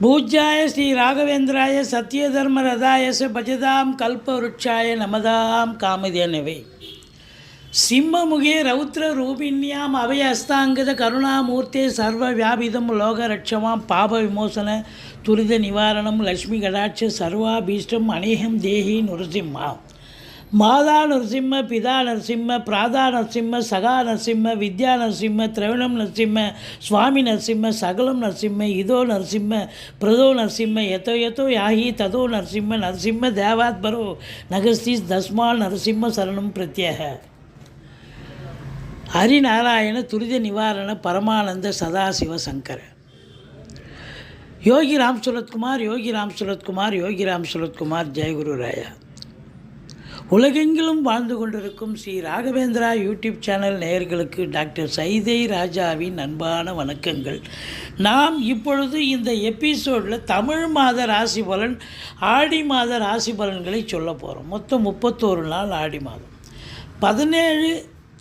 பூஜ்யாய ஸ்ரீ ராகவேந்திராய சத்யதர்ம ரதாயச பஜதாம் கல்பவருட்சாய நமதாம் காமதேனவே. சிம்மமுகே ரௌத்ர ரூபிண்யாம் அபய அஸ்தாங்கத கருணாமூர்த்தே சர்வ வியாபிதம் லோகரட்சமாம் பாப விமோசன துரித நிவாரணம் லக்ஷ்மி கடாட்ச சர்வாபீஷ்டம் அநேகம் தேகி நுரசிம்மாம். மாதா நரசிம்ம பிதா நரசிம்ம பிராதா நரசிம்ம சகா நரசிம்ம வித்யா நரசிம்ம திரவிணம் நரசிம்ம சுவாமி நரசிம்ம சகலம் நரசிம்ம இதோ நரசிம்ம பிரதோ நரசிம்ம எதோ எதோ யாகி ததோ நரசிம்ம நரசிம்ம தேவாத்பரோ நகஸ்தி தஸ்மால் நரசிம்ம சரணம் பிரத்யேக. ஹரிநாராயண துரித நிவாரண பரமானந்த சதாசிவ சங்கர. யோகி ராம் சுரத்குமார் யோகி ராம் சுரத்குமார் யோகி ராம் சுரத்குமார் ஜெயகுரு ராயா. உலகெங்கிலும் வாழ்ந்து கொண்டிருக்கும் ஸ்ரீ ராகவேந்திரா யூடியூப் சேனல் நேயர்களுக்கு டாக்டர் சைதை ராஜாவின் அன்பான வணக்கங்கள். நாம் இப்பொழுது இந்த எபிசோடில் தமிழ் மாத ராசி பலன் ஆடி மாத ராசி பலன்களை சொல்ல போகிறோம் மொத்தம் முப்பத்தோரு நாள் ஆடி மாதம். பதினேழு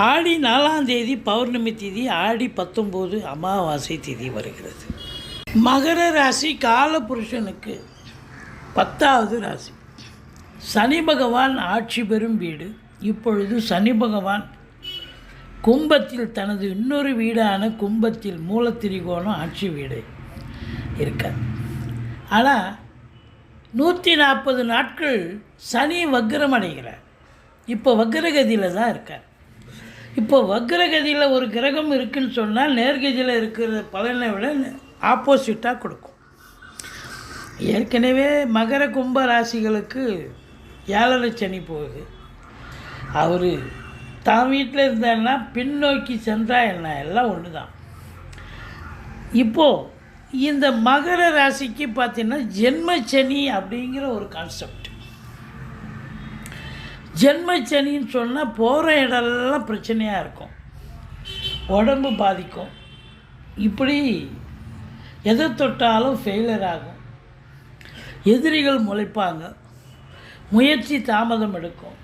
ஆடி நாலாம் தேதி பௌர்ணமி திதி ஆடி பத்தொம்போது அமாவாசை திதி வருகிறது. மகர ராசி காலபுருஷனுக்கு பத்தாவது ராசி. சனி பகவான் ஆட்சி பெறும் வீடு. இப்பொழுது சனி பகவான் கும்பத்தில் தனது இன்னொரு வீடான கும்பத்தில் மூலத்திரிகோணம் ஆட்சி வீடு இருக்கார். ஆனால் நூற்றி நாற்பது நாட்கள் சனி வக்ரம் அடைகிறார். இப்போ வக்ரகதியில் தான் இருக்கார். இப்போ வக்ரகதியில் ஒரு கிரகம் இருக்குன்னு சொன்னால் நேர்கதியில் இருக்கிற பலனை விட ஆப்போசிட்டாக கொடுக்கும். ஏற்கனவே மகர கும்ப ராசிகளுக்கு ஏழரை சனி போகுது. அவர் தான் வீட்டில் இருந்தாருன்னா பின்னோக்கி சென்றால் என்ன? எல்லாம் ஒன்று தான் இப்போது இந்த மகர ராசிக்கு பார்த்தீங்கன்னா ஜென்மச்சனி அப்படிங்கிற ஒரு கான்செப்ட் ஜென்மச்சனின்னு சொன்னால் போகிற இடம்லாம் பிரச்சனையாக இருக்கும். உடம்பு பாதிக்கும். இப்படி எதை தொட்டாலும் ஃபெயிலியர் ஆகும். எதிரிகள் முளைப்பாங்க. முயற்சி தாமதம் எடுக்கும்.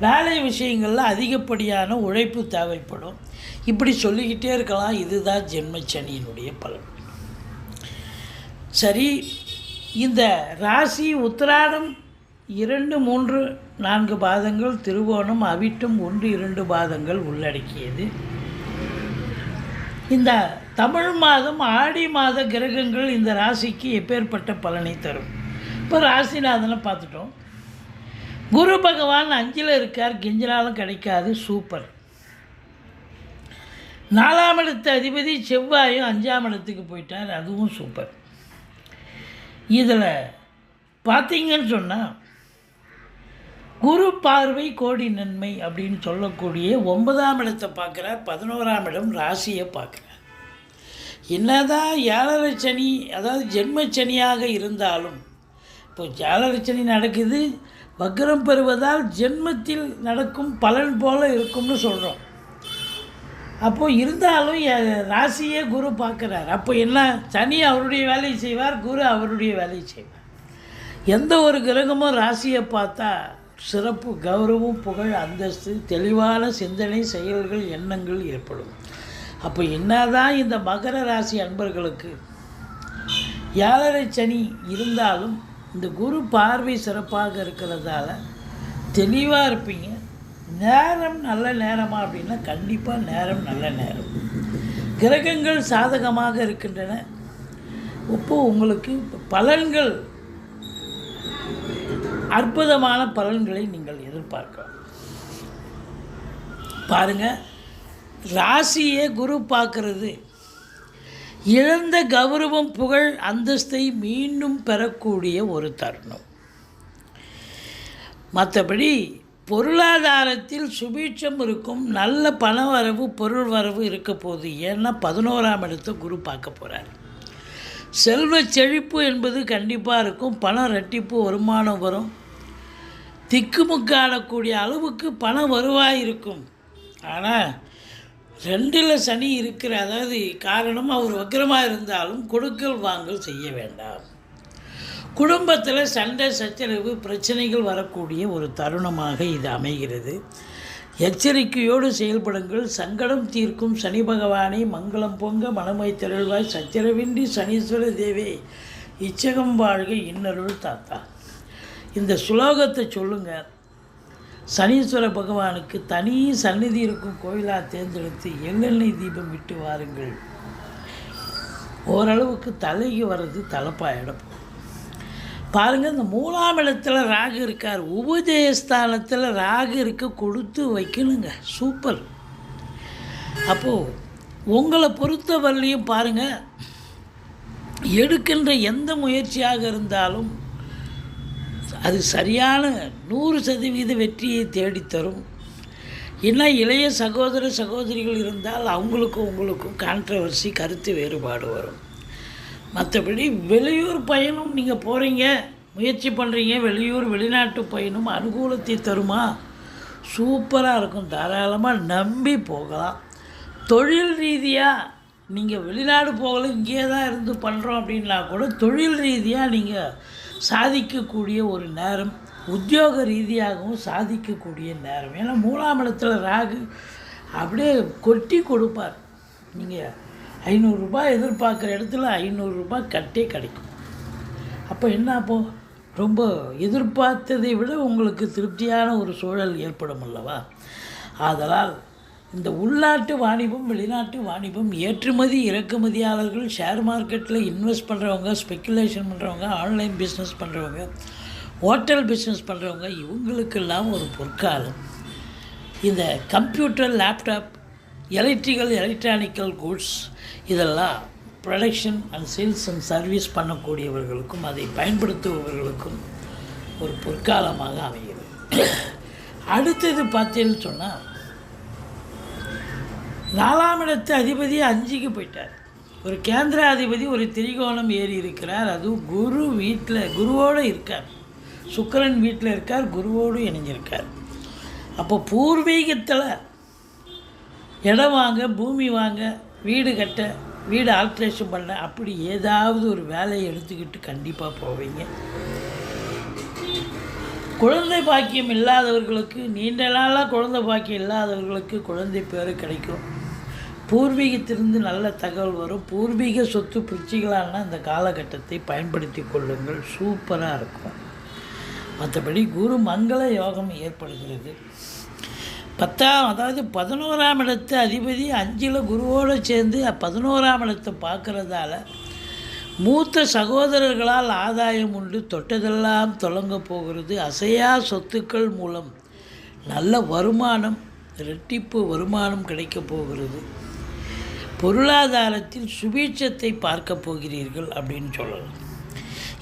வேலை விஷயங்களில் அதிகப்படியான உழைப்பு தேவைப்படும். இப்படி சொல்லிக்கிட்டே இருக்கலாம். இதுதான் ஜென்மச்சனியினுடைய பலன். சரி இந்த ராசி உத்திராடம் இரண்டு மூன்று நான்கு பாதங்கள் திருவோணம் அவிட்டும் ஒன்று இரண்டு பாதங்கள் உள்ளடக்கியது. இந்த தமிழ் மாதம் ஆடி மாத கிரகங்கள் இந்த ராசிக்கு எப்பேற்பட்ட பலனை தரும்? இப்போ ராசிநாதனை பார்த்துட்டோம். குரு பகவான் அஞ்சில் இருக்கார் கெஞ்சினாலும் கிடைக்காது சூப்பர். நாலாம் இடத்து அதிபதி செவ்வாயும் அஞ்சாம் இடத்துக்கு போயிட்டார் அதுவும் சூப்பர். இதில் பார்த்தீங்கன்னு சொன்னால் குரு பார்வை கோடி நன்மை அப்படின்னு சொல்லக்கூடிய ஒன்பதாம் இடத்தை பார்க்குறார் பதினோராம் இடம் ராசியை பார்க்குறார். என்னதான் ஏழரை சனி அதாவது ஜென்மச்சனியாக இருந்தாலும் இப்போ ஏழரை சனி நடக்குது வக்ரம் பெறுவதால் ஜென்மத்தில் நடக்கும் பலன் போல இருக்கும்னு சொல்கிறோம் அப்போது இருந்தாலும் ராசியே குரு பார்க்குறார். அப்போ என்ன சனி அவருடைய வேலையை செய்வார் குரு அவருடைய வேலையை செய்வார். எந்த ஒரு கிரகமும் ராசியை பார்த்தா சிறப்பு கௌரவம் புகழ் அந்தஸ்து தெளிவான சிந்தனை செயல்கள் எண்ணங்கள் ஏற்படும். அப்போ என்னதான் இந்த மகர ராசி அன்பர்களுக்கு ஏழரை சனி இருந்தாலும் இந்த குரு பார்வை சிறப்பாக இருக்கிறதால தெளிவாக இருப்பீங்க. நேரம் நல்ல நேரமா அப்படின்னா கண்டிப்பாக நேரம் நல்ல நேரம். கிரகங்கள் சாதகமாக இருக்கின்றன. இப்போ உங்களுக்கு பலன்கள் அற்புதமான பலன்களை நீங்கள் எதிர்பார்க்கலாம். பாருங்க ராசியே குரு பார்க்கறது. இழந்த கௌரவம் புகழ் அந்தஸ்தை மீண்டும் பெறக்கூடிய ஒரு தருணம். மற்றபடி பொருளாதாரத்தில் சுபீட்சம் இருக்கும் நல்ல பண வரவு பொருள் வரவு இருக்க போகுது. ஏன்னா பதினோராம் இடத்தை குரு பார்க்க போகிறார் செல்வ செழிப்பு என்பது கண்டிப்பாக இருக்கும். பணம் ரெட்டிப்பு வருமானம் வரும். திக்குமுக்காடக்கூடிய அளவுக்கு பண வருவாய் இருக்கும் ஆனால் ரெண்டில் சனி இருக்கிற அதாவது காரணம் அவர் வக்கரமாக இருந்தாலும் கொடுக்கல் வாங்கல் செய்ய வேண்டாம். குடும்பத்தில் சண்டை சச்சரவு பிரச்சனைகள் வரக்கூடிய ஒரு தருணமாக இது அமைகிறது. எச்சரிக்கையோடு செயல்படுங்கள். சங்கடம் தீர்க்கும். சனி பகவானை மங்களம் பொங்க மனமை திரள்வாய். சச்சரவின்றி சனீஸ்வர தேவே இச்சகம் வாழ்க இன்னருள் தாத்தா. இந்த ஸ்லோகத்தை சொல்லுங்கள் சனீஸ்வர பகவானுக்கு தனி சந்நிதி இருக்கும் கோயிலாக தேர்ந்தெடுத்து எள்ளெண்ணெய் தீபம் விட்டு வாருங்கள். ஓரளவுக்கு தலைக்கு வர்றது தலைப்பாயிடம். பாருங்கள் இந்த மூணாம் இடத்துல ராகு இருக்கார். உபஜயஸ்தானத்தில் ராகு இருக்க கொடுத்து வைக்கணுங்க. சூப்பர். அப்போது உங்களை பொறுத்தவரையிலையும் பாருங்கள் எடுக்கின்ற எந்த முயற்சியாக இருந்தாலும் அது சரியான நூறு சதவீத வெற்றியை தேடித்தரும். இன்னும் இளைய சகோதர சகோதரிகள் இருந்தால் அவங்களுக்கும் உங்களுக்கும் கான்ட்ரவர்சி கருத்து வேறுபாடு வரும். மற்றபடி வெளியூர் பயணம் நீங்கள் போகிறீங்க முயற்சி பண்ணுறீங்க வெளியூர் வெளிநாட்டு பயணம் அனுகூலத்தை தருமா? சூப்பராக இருக்கும். தாராளமாக நம்பி போகலாம். தொழில் ரீதியாக நீங்கள் வெளிநாடு போகல இங்கேயே தான் இருந்து பண்ணுறோம் அப்படின்னா கூட தொழில் ரீதியாக நீங்கள் சாதிக்கக்கூடிய ஒரு நேரம் உத்தியோக ரீதியாகவும் சாதிக்கக்கூடிய நேரம். ஏன்னா மூணாம் இடத்துல ராகு அப்படியே கொட்டி கொடுப்பார். நீங்கள் ஐநூறுரூபா எதிர்பார்க்குற இடத்துல ஐநூறுரூபா கட்டே கிடைக்கும். அப்போ என்ன அப்போது ரொம்ப எதிர்பார்த்ததை விட உங்களுக்கு திருப்தியான ஒரு சூழல் ஏற்படும் அல்லவா? ஆதலால் இந்த உள்நாட்டு வாணிபம் வெளிநாட்டு வாணிபம் ஏற்றுமதி இறக்குமதியாளர்கள் ஷேர் மார்க்கெட்டில் இன்வெஸ்ட் பண்ணுறவங்க ஸ்பெக்குலேஷன் பண்ணுறவங்க ஆன்லைன் பிஸ்னஸ் பண்ணுறவங்க ஹோட்டல் பிஸ்னஸ் பண்ணுறவங்க இவங்களுக்கெல்லாம் ஒரு பொற்காலம். இந்த computer laptop electrical electronical goods இதெல்லாம் production and sales and service பண்ணக்கூடியவர்களுக்கும் அதை பயன்படுத்துபவர்களுக்கும் ஒரு பொற்காலமாக அமைகிறது. அடுத்தது பார்த்தேன்னு சொன்னால் நாலாம் இடத்து அதிபதி அஞ்சுக்கு போயிட்டார். ஒரு கேந்திராதிபதி ஒரு திரிகோணம் ஏறி இருக்கிறார். அதுவும் குரு வீட்டில் குருவோடு இருக்கார். சுக்கரன் வீட்டில் இருக்கார் குருவோடு இணைஞ்சிருக்கார். அப்போ பூர்வீகத்தில் இடம் வாங்க பூமி வாங்க வீடு கட்ட வீடு ஆல்ட்ரேஷன் பண்ண அப்படி ஏதாவது ஒரு வேலையை எடுத்துக்கிட்டு கண்டிப்பாக போவீங்க. குழந்தை பாக்கியம் இல்லாதவர்களுக்கு நீண்ட நாளாக குழந்தை பாக்கியம் இல்லாதவர்களுக்கு குழந்தை பேர் கிடைக்கும். பூர்வீகத்திலிருந்து நல்ல தகவல் வரும். பூர்வீக சொத்து பிரிச்சிகளான இந்த காலகட்டத்தை பயன்படுத்தி கொள்ளுங்கள். சூப்பராக இருக்கும். மற்றபடி குரு மங்கள யோகம் ஏற்படுகிறது. பத்தாம் அதாவது பதினோராம் இடத்து அதிபதி அஞ்சில் குருவோடு சேர்ந்து பதினோராம் இடத்தை பார்க்குறதால மூத்த சகோதரர்களால் ஆதாயம் உண்டு. தொட்டதெல்லாம் தொடங்க போகிறது. அசையா சொத்துக்கள் மூலம் நல்ல வருமானம் ரெட்டிப்பு வருமானம் கிடைக்கப் போகிறது. பொருளாதாரத்தில் சுபீட்சத்தை பார்க்க போகிறீர்கள் அப்படின்னு சொல்லலாம்.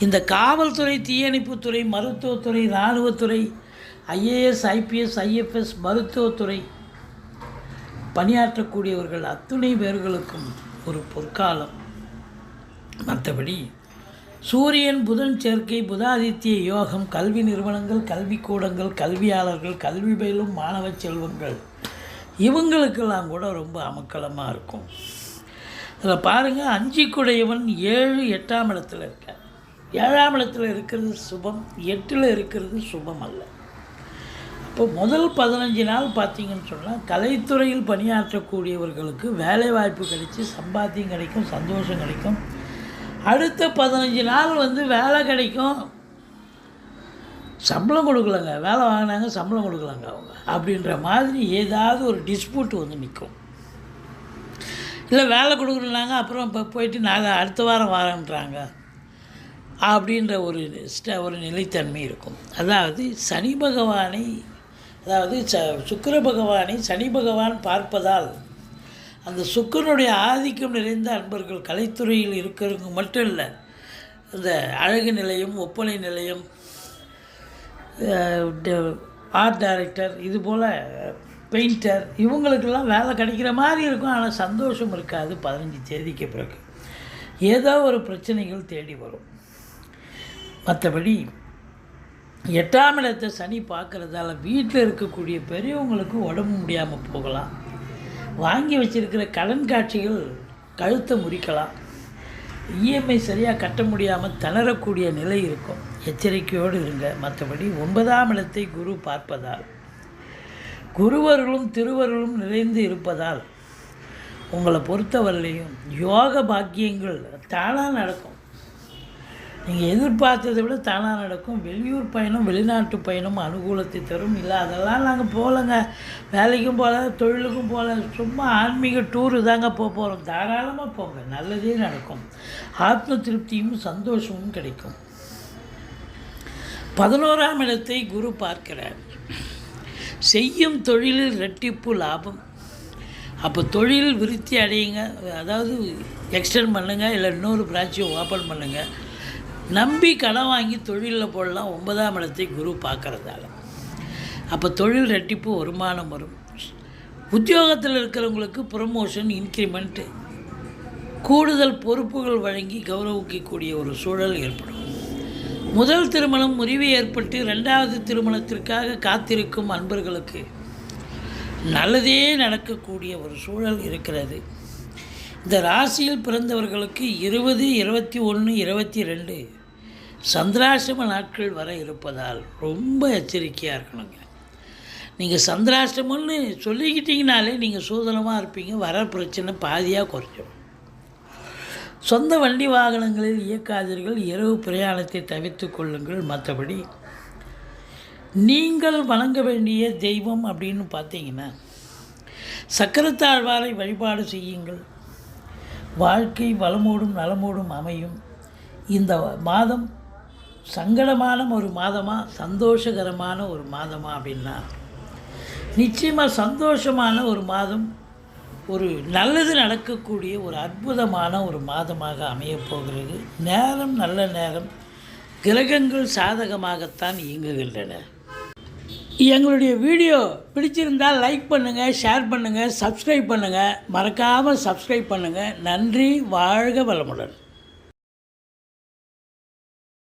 இந்த காவல்துறை தீயணைப்புத்துறை மருத்துவத்துறை இராணுவத்துறை ஐஏஎஸ் ஐபிஎஸ் ஐஎஃப்எஸ் மருத்துவத்துறை பணியாற்றக்கூடியவர்கள் அத்துணை பேர்களுக்கும் ஒரு பொற்காலம். மற்றபடி சூரியன் புதன் சேர்க்கை புதாதித்ய யோகம் கல்வி நிறுவனங்கள் கல்விக்கூடங்கள் கல்வியாளர்கள் கல்வி பயிலும் மாணவ செல்வங்கள் இவங்களுக்கெல்லாம் கூட ரொம்ப அமக்கலமாக இருக்கும். இதில் பாருங்கள் அஞ்சு குடையவன் ஏழு எட்டாம் இடத்துல இருக்கார் ஏழாம் இடத்துல இருக்கிறது சுபம் எட்டில் இருக்கிறது சுபம் அல்ல. இப்போ முதல் பதினஞ்சு நாள் பார்த்தீங்கன்னு சொன்னால் கலைத்துறையில் பணியாற்றக்கூடியவர்களுக்கு வேலை வாய்ப்பு கிடைச்சி சம்பாத்தியம் கிடைக்கும் சந்தோஷம் கிடைக்கும். அடுத்த பதினஞ்சு நாள் வந்து வேலை கிடைக்கும். சம்பளம் கொடுக்கலங்க. வேலை வாங்கினாங்க சம்பளம் கொடுக்கலங்க அவங்க. அப்படின்ற மாதிரி ஏதாவது ஒரு டிஸ்பியூட் வந்து நிற்கும். இல்லை வேலை கொடுக்கலனாங்க அப்புறம் இப்போ போயிட்டு நாங்கள் அடுத்த வாரம் வரேன்றாங்க. அப்படின்ற ஒரு ஸ்ட ஒரு நிலைத்தன்மை இருக்கும். அதாவது சனி பகவானை அதாவது ச சுக்கர பகவானை சனி பகவான் பார்ப்பதால் அந்த சுக்கரனுடைய ஆதிக்கம் நிறைந்த அன்பர்கள் கலைத்துறையில் இருக்கிறவங்க மட்டும் இல்லை இந்த அழகு நிலையம் ஒப்பனை நிலையம் ஆர்ட் டைரக்டர் இது போல் பெயிண்டர் இவங்களுக்கெல்லாம் வேலை கிடைக்கிற மாதிரி இருக்கும் ஆனால் சந்தோஷம் இருக்காது பதினஞ்சு தேதிக்கு பிறகு. ஏதோ ஒரு பிரச்சனைகள் தேடி வரும். மற்றபடி எட்டாம் இடத்தை சனி பார்க்குறதால வீட்டில் இருக்கக்கூடிய பெரியவங்களுக்கு உடம்பு முடியாமல் போகலாம். வாங்கி வச்சிருக்கிற கடன் காட்சிகள் கழுத்தை முறிக்கலாம். இஎம்ஐ சரியாக கட்ட முடியாமல் திணறக்கூடிய நிலை இருக்கும். எச்சரிக்கையோடு இருங்க. மற்றபடி ஒன்பதாம் இடத்தை குரு பார்ப்பதால் குருவர்களும் திருவர்களும் நிறைந்து இருப்பதால் உங்களை பொறுத்தவரையிலையும் யோக பாக்கியங்கள் தானாக நடக்கும். நீங்கள் எதிர்பார்த்ததை விட தானாக நடக்கும். வெளியூர் பயணம் வெளிநாட்டு பயணம் அனுகூலத்தை தரும். இல்லை அதெல்லாம் நாங்கள் போகலங்க. வேலைக்கும் போகல தொழிலுக்கும் போகல. சும்மா ஆன்மீக டூரு தாங்க போக போகிறோம் தாராளமாக போங்க. நல்லதே நடக்கும். ஆத்ம திருப்தியும் சந்தோஷமும் கிடைக்கும். பதினோராம் இடத்தை குரு பார்க்கிறார். செய்யும் தொழிலில் ரெட்டிப்பு லாபம். அப்போ தொழில் விருத்தி அடையுங்க அதாவது எக்ஸ்டெண்ட் பண்ணுங்கள் இல்லை இன்னொரு பிரான்ச்சை ஓப்பன் பண்ணுங்கள் நம்பி கடன் வாங்கி தொழிலில் போடலாம் ஒன்பதாம் இடத்தை குரு பார்க்குறதால. அப்போ தொழில் ரெட்டிப்பு வருமானம் வரும். உத்தியோகத்தில் இருக்கிறவங்களுக்கு ப்ரொமோஷன் இன்க்ரிமெண்ட்டு கூடுதல் பொறுப்புகள் வழங்கி கௌரவிக்கக்கூடிய ஒரு சூழல் ஏற்படும். முதல் திருமணம் முறிவு ஏற்பட்டு ரெண்டாவது திருமணத்திற்காக காத்திருக்கும் அன்பர்களுக்கு நல்லதே நடக்கக்கூடிய ஒரு சூழல் இருக்கிறது. இந்த ராசியில் பிறந்தவர்களுக்கு இருபது இருபத்தி ஒன்று இருபத்தி ரெண்டு சந்திராசிரம நாட்கள் வர இருப்பதால் ரொம்ப எச்சரிக்கையாக இருக்கணுங்க. நீங்கள் சந்திராஷ்டமம்னு சொல்லிக்கிட்டீங்கனாலே நீங்கள் சூதனமாக இருப்பீங்க. வர பிரச்சனை பாதியாக குறைஞ்சிடும் சொந்த வண்டி வாகனங்களில் இயக்காதீர்கள். இரவு பிரயாணத்தை தவிர்த்து கொள்ளுங்கள். மற்றபடி நீங்கள் வணங்க வேண்டிய தெய்வம் அப்படின்னு பார்த்தீங்கன்னா சக்கரத்தாழ்வாரை வழிபாடு செய்யுங்கள். வாழ்க்கை வளமோடும் நலமோடும் அமையும். இந்த மாதம் சங்கடமான ஒரு மாதமாக சந்தோஷகரமான ஒரு மாதமாக அப்படின்னா நிச்சயமாக சந்தோஷமான ஒரு மாதம் ஒரு நல்லது நடக்கக்கூடிய ஒரு அற்புதமான ஒரு மாதமாக அமையப்போகிறது. நேரம் நல்ல நேரம் கிரகங்கள் சாதகமாகத்தான் இயங்குகின்றன. எங்களுடைய வீடியோ பிடிச்சிருந்தால் லைக் பண்ணுங்கள் ஷேர் பண்ணுங்கள் சப்ஸ்கிரைப் பண்ணுங்கள் மறக்காமல் சப்ஸ்கிரைப் பண்ணுங்கள் நன்றி வாழ்க வளமுடன்.